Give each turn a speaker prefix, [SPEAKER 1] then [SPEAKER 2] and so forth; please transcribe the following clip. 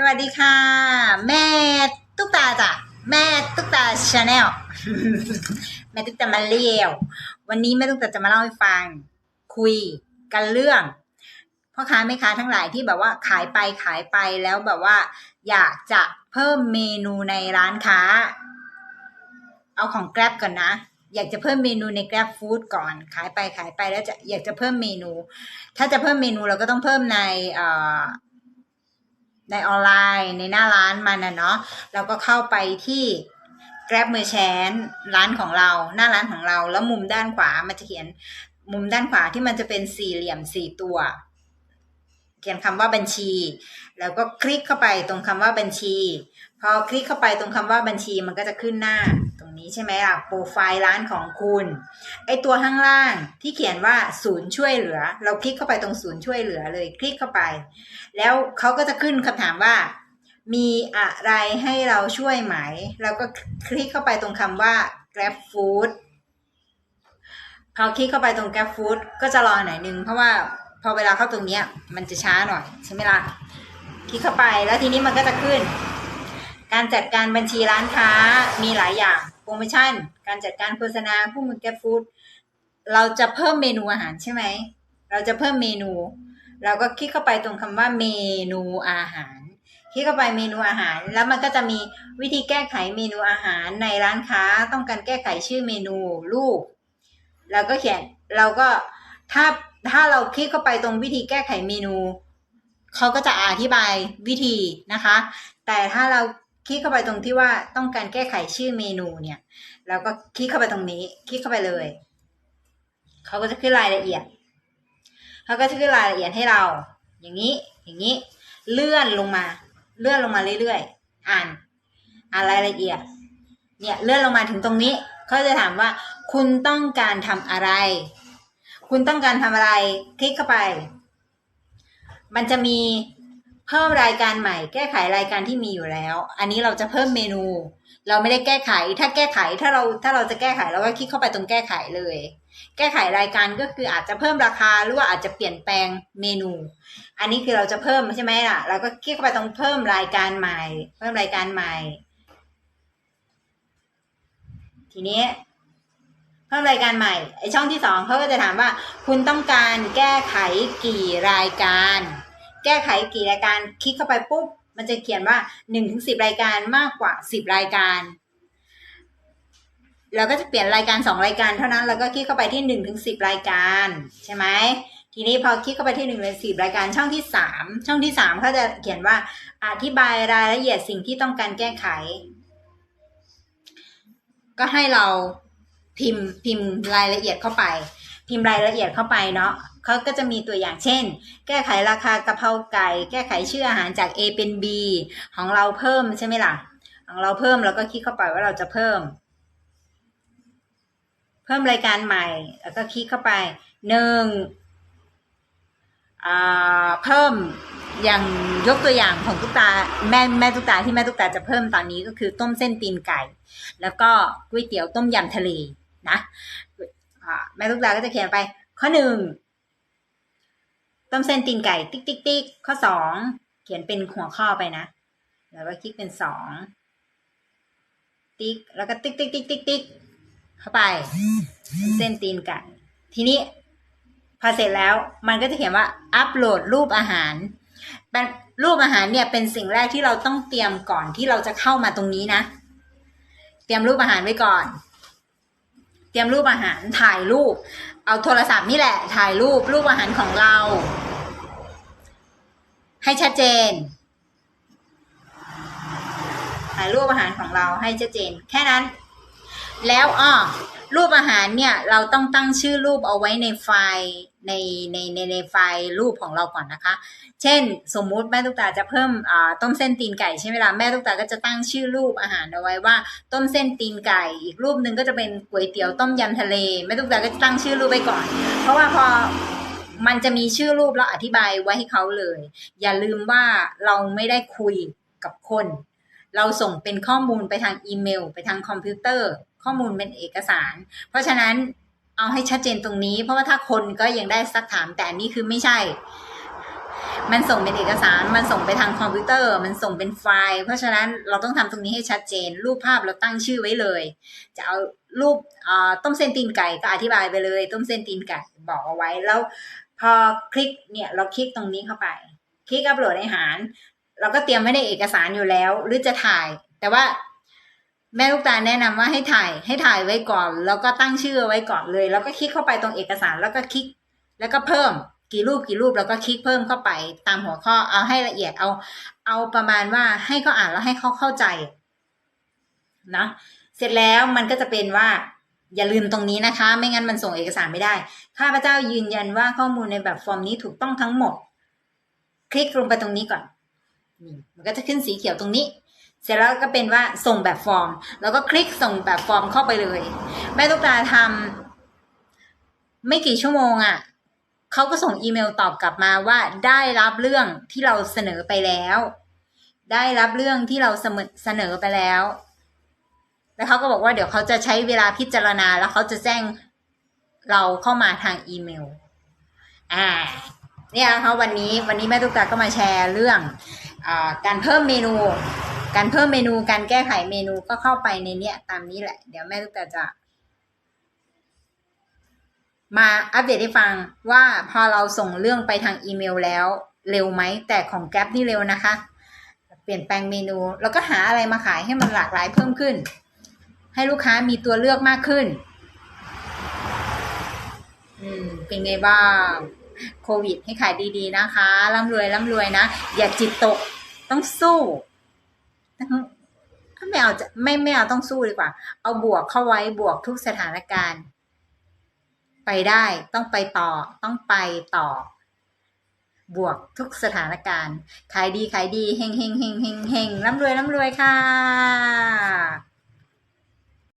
[SPEAKER 1] สวัสดีค่ะ แม่ตุ๊กตาจ้ะแม่ตุ๊กตาชาแนลแม่ตุ๊กตามาเลี้ยววันนี้แม่ตุ๊กตาจะมาเล่าให้ฟัง คุยกันเรื่องพ่อค้าแม่ค้าทั้งหลายที่แบบว่าขายไปขายไปแล้วแบบว่า อยากจะเพิ่มเมนูในร้านค้า เอาของ Grab ก่อนนะ อยากจะเพิ่มเมนูใน Grab Food ก่อน ขายไปขายไปแล้วจะอยากจะเพิ่มเมนู ถ้าจะเพิ่มเมนูเราก็ต้องเพิ่มในเอ่อ ในออนไลน์ในหน้าร้านมันนะเนาะเราก็เข้าไปที่ Grab Merchant ร้านของเราหน้าร้านของเรา แล้วมุมด้านขวามันจะเขียนมุมด้านขวาที่มันจะเป็นสี่เหลี่ยมสี่ตัว เขียนคำว่าบัญชี แล้วก็คลิกเข้าไปตรงคำว่าบัญชี พอคลิกเข้าไปตรงคำว่าบัญชีมันก็จะขึ้นหน้า นี้ใช่ไหมล่ะโปรไฟล์ร้านของคุณไอตัวข้างล่างที่เขียนว่าศูนย์ช่วยเหลือ เราคลิกเข้าไปตรงศูนย์ช่วยเหลือเลยคลิกเข้าไป แล้วเขาก็จะขึ้นคำถามว่า มีอะไรให้เราช่วยไหม เราก็คลิกเข้าไปตรงคำว่า grab food พอคลิกเข้าไปตรง grab food ก็จะรอหน่อยนึงเพราะว่าพอเวลาเข้าตรงเนี้ยมันจะช้าหน่อยใช่ไหมล่ะคลิกเข้าไปแล้วทีนี้มันก็จะขึ้น การจัดการบัญชีร้านค้ามีหลายอย่างโปรโมชั่น การจัดการโฆษณาผู้มือ grab food เราจะเพิ่มเมนูอาหารใช่ไหม เราจะเพิ่มเมนู เราก็คลิกเข้าไปตรงคำว่าเมนูอาหาร คลิกเข้าไปเมนูอาหาร แล้วมันก็จะมีวิธีแก้ไขเมนูอาหารในร้านค้า ต้องการแก้ไขชื่อเมนูรูปแล้วก็เขียนเราก็ถ้าถ้าเราคลิกเข้าไปตรงวิธีแก้ไขเมนูเขาก็จะอธิบายวิธีนะคะ แต่ถ้าเรา คลิกเข้าไปตรงที่ว่าต้องการแก้ไขชื่อเมนูเนี่ยเราก็คลิกเข้าไปตรงนี้ คลิกเข้าไปเลยเขาก็จะขึ้นรายละเอียดเขาก็จะขึ้นรายละเอียดให้เรา อย่างนี้อย่างนี้ เลื่อนลงมา เลื่อนลงมาเรื่อยๆ อ่าน อ่านรายละเอียด เนี่ยเลื่อนลงมาถึงตรงนี้เขาจะถามว่า คุณต้องการทำอะไร คุณต้องการทำอะไร คลิกเข้าไป มันจะมี เพิ่มรายการใหม่ แก้ไขรายการที่มีอยู่แล้ว อันนี้เราจะเพิ่มเมนู เราไม่ได้แก้ไข ถ้าแก้ไขถ้าเราถ้าเราจะแก้ไขเราก็คลิกเข้าไปตรงแก้ไขเลย แก้ไขรายการก็คืออาจจะเพิ่มราคาหรือว่าอาจจะเปลี่ยนแปลงเมนู อันนี้คือเราจะเพิ่มใช่ไหมล่ะ เราก็คลิกเข้าไปตรงเพิ่มรายการใหม่ เพิ่มรายการใหม่ ทีนี้เพิ่มรายการใหม่ไอช่องที่สองเขาก็จะถามว่า คุณต้องการแก้ไขกี่รายการ ก้ไขกี่รายการคลิกเข้าไปปุ๊บมันจะเขียนว่าหนึ่งถึงสิบรายการมากกว่าสิบรายการเราก็จะเปลี่ยนรายการสองรายการเท่านั้นแล้วก็คลิกเข้าไปที่หนึ่งถึงสิบรายการใช่ไหมทีนี้พอคลิกเข้าไปที่หนึ่งถึงสิบรายการช่องที่สามช่องที่สามเขาจะเขียนว่าอธิบายรายละเอียดสิ่งที่ต้องการแก้ไข ก็ให้เราพิมพ์พิมพ์รายละเอียดเข้าไป พิมพ์รายละเอียดเข้าไปเนาะ เขาก็จะมีตัวอย่างเช่น แก้ไขราคากะเพราไก่ แก้ไขชื่ออาหารจาก A เป็น B ของเราเพิ่มใช่ไหมล่ะ ของเราเพิ่มเราก็คลิกเข้าไปว่าเราจะเพิ่ม เพิ่มรายการใหม่ แล้วก็คลิกเข้าไปหนึ่งอ่าเพิ่มอย่างยกตัวอย่างของตุ๊กตาแม่แม่ตุ๊กตาที่แม่ตุ๊กตาจะเพิ่มตอนนี้ก็คือต้มเส้นตีนไก่ แล้วก็ก๋วยเตี๋ยวต้มยำทะเลนะแม่ตุ๊กตาก็จะเขียนไป ข้อหนึ่ง ต้มเส้นตีนไก่ติ๊กติ๊กติ๊กข้อสองเขียนเป็นหัวข้อไปนะ แล้วก็คลิกเป็นสองติ๊กแล้วก็ติ๊กติ๊กติ๊กติ๊กติ๊กเข้าไป เส้นตีนไก่ทีนี้พอเสร็จแล้วมันก็จะเขียนว่าอัปโหลดรูปอาหารเป็นรูปอาหารเนี่ยเป็นสิ่งแรกที่เราต้องเตรียมก่อนที่เราจะเข้ามาตรงนี้นะ เตรียมรูปอาหารไว้ก่อน เตรียมรูปอาหารถ่ายรูป เอาโทรศัพท์นี่แหละ ถ่ายรูปรูปอาหารของเรา ให้ชัดเจน ถ่ายรูปอาหารของเราให้ชัดเจน แค่นั้น แล้วอ้อรูปอาหารเนี่ย เราต้องตั้งชื่อรูปเอาไว้ในไฟล์ ในในในในไฟล์รูปของเราก่อนนะคะ เช่น สมมุติแม่ตุ๊กตาจะเพิ่มต้มเส้นตีนไก่ใช่ไหมล่ะแม่ตุ๊กตาก็จะตั้งชื่อรูปอาหารเอาไว้ว่า ต้มเส้นตีนไก่อีกรูปหนึ่งก็จะเป็นก๋วยเตี๋ยวต้มยำทะเลแม่ตุ๊กตาก็จะตั้งชื่อรูปไว้ก่อน เพราะว่าพอมันจะมีชื่อรูปแล้วอธิบายไว้ให้เขาเลย อย่าลืมว่าเราไม่ได้คุยกับคน เราส่งเป็นข้อมูลไปทางอีเมล ไปทางคอมพิวเตอร์ ข้อมูลเป็นเอกสาร เพราะฉะนั้น เอาให้ชัดเจนตรงนี้ เพราะว่าถ้าคนก็ยังได้ซักถามแต่อันนี้คือไม่ใช่ มันส่งเป็นเอกสาร มันส่งไปทางคอมพิวเตอร์ มันส่งเป็นไฟล์ เพราะฉะนั้นเราต้องทำตรงนี้ให้ชัดเจน รูปภาพเราตั้งชื่อไว้เลย จะเอารูปต้มเส้นตีนไก่ก็อธิบายไปเลย ต้มเส้นตีนไก่บอกเอาไว้แล้ว พอคลิกเนี่ยเราคลิกตรงนี้เข้าไป คลิกอัปโหลดอาหาร เราก็เตรียมไว้ในเอกสารอยู่แล้ว หรือจะถ่าย แต่ว่า แม่ลูกตาแนะนำว่าให้ถ่ายให้ถ่ายไว้ก่อน แล้วก็ตั้งชื่อไว้ก่อนเลย แล้วก็คลิกเข้าไปตรงเอกสารแล้วก็คลิก แล้วก็เพิ่มกี่รูปกี่รูปแล้วก็คลิกเพิ่มเข้าไปตามหัวข้อเอาให้ละเอียดเอา เอาประมาณว่าให้เขาอ่านแล้วให้เขาเข้าใจนะเสร็จแล้วมันก็จะเป็นว่าอย่าลืมตรงนี้นะคะ ไม่งั้นมันส่งเอกสารไม่ได้ ข้าพเจ้ายืนยันว่าข้อมูลในแบบฟอร์มนี้ถูกต้องทั้งหมด คลิกลงไปตรงนี้ก่อนนี่มันก็จะขึ้นสีเขียวตรงนี้ เสร็จแล้วก็เป็นว่าส่งแบบฟอร์ม แล้วก็คลิกส่งแบบฟอร์มเข้าไปเลย แม่ลูกตาทำไม่กี่ชั่วโมงอะ่ะเขาก็ส่งอีเมลตอบกลับมาว่าได้รับเรื่องที่เราเสนอไปแล้ว ได้รับเรื่องที่เราเสนอไปแล้ว แล้วเขาก็บอกว่าเดี๋ยวเขาจะใช้เวลาพิจารณาแล้วเขาจะแจ้งเราเข้ามาทางอีเมล อ่า เนี่ยนะคะวันนี้วันนี้แม่ตุ๊กตาก็มาแชร์เรื่องอการเพิ่มเมนู การเพิ่มเมนูการแก้ไขเมนูก็เข้าไปในเนี้ยตามนี้แหละ เดี๋ยวแม่ตุ๊กตาจะ มาอัปเดตให้ฟังว่าพอเราส่งเรื่องไปทางอีเมลแล้ว เร็วไหมแต่ของแก๊ปนี่เร็วนะคะ เปลี่ยนแปลงเมนู แล้วก็หาอะไรมาขายให้มันหลากหลายเพิ่มขึ้น ให้ลูกค้ามีตัวเลือกมากขึ้น อืม เป็นไงบ้างโควิดให้ขายดีๆนะคะร่ำรวยร่ำรวยนะ อย่าจิตตกต้องสู้ ไม่เอาจะไม่ไม่เอาต้องสู้ดีกว่า เอาบวกเข้าไว้บวกทุกสถานการณ์ ไปได้ต้องไปต่อ ต้องไปต่อ บวกทุกสถานการณ์ขายดีขายดีเฮงเฮงเฮงเฮงเฮงร่ำรวยร่ำรวยค่ะ